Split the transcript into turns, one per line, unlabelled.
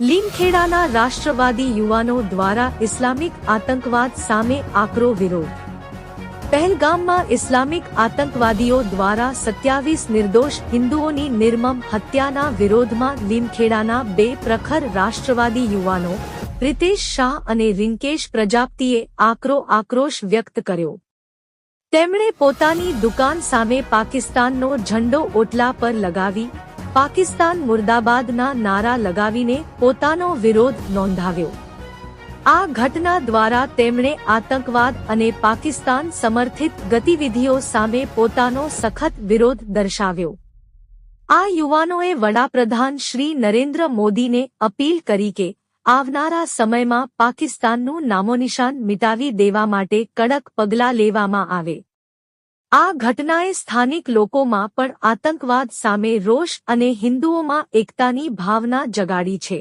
લીમખેડાના રાષ્ટ્રવાદી યુવાનો દ્વારા ઇસ્લામિક આતંકવાદ સામે આકરો વિરોધ. પહેલગામમાં ઇસ્લામિક આતંકવાદીઓ દ્વારા સત્યાવીસ નિર્દોષ હિન્દુઓની નિર્મમ હત્યાના વિરોધમાં લીમખેડાના બે પ્રખર રાષ્ટ્રવાદી યુવાનો રિતેશ શાહ અને રિંકેશ પ્રજાપતિએ આકરો આક્રોશ વ્યક્ત કર્યો. તેમણે પોતાની દુકાન સામે પાકિસ્તાનનો ઝંડો ઓટલા પર લગાવી પાકિસ્તાન મુર્દાબાદના નારા લગાવીને પોતાનો વિરોધ નોંધાવ્યો. આ ઘટના દ્વારા તેમણે આતંકવાદ અને પાકિસ્તાન સમર્થિત ગતિવિધિઓ સામે પોતાનો સખત વિરોધ દર્શાવ્યો. આ યુવાનોએ વડાપ્રધાન શ્રી નરેન્દ્ર મોદીને અપીલ કરી કે આવનારા સમયમાં પાકિસ્તાનનું નામોનિશાન મિટાવી દેવા માટે કડક પગલાં લેવામાં આવે. આ ઘટનાએ સ્થાનિક લોકોમાં પણ આતંકવાદ સામે રોષ અને હિન્દુઓમાં એકતાની ભાવના જગાડી છે.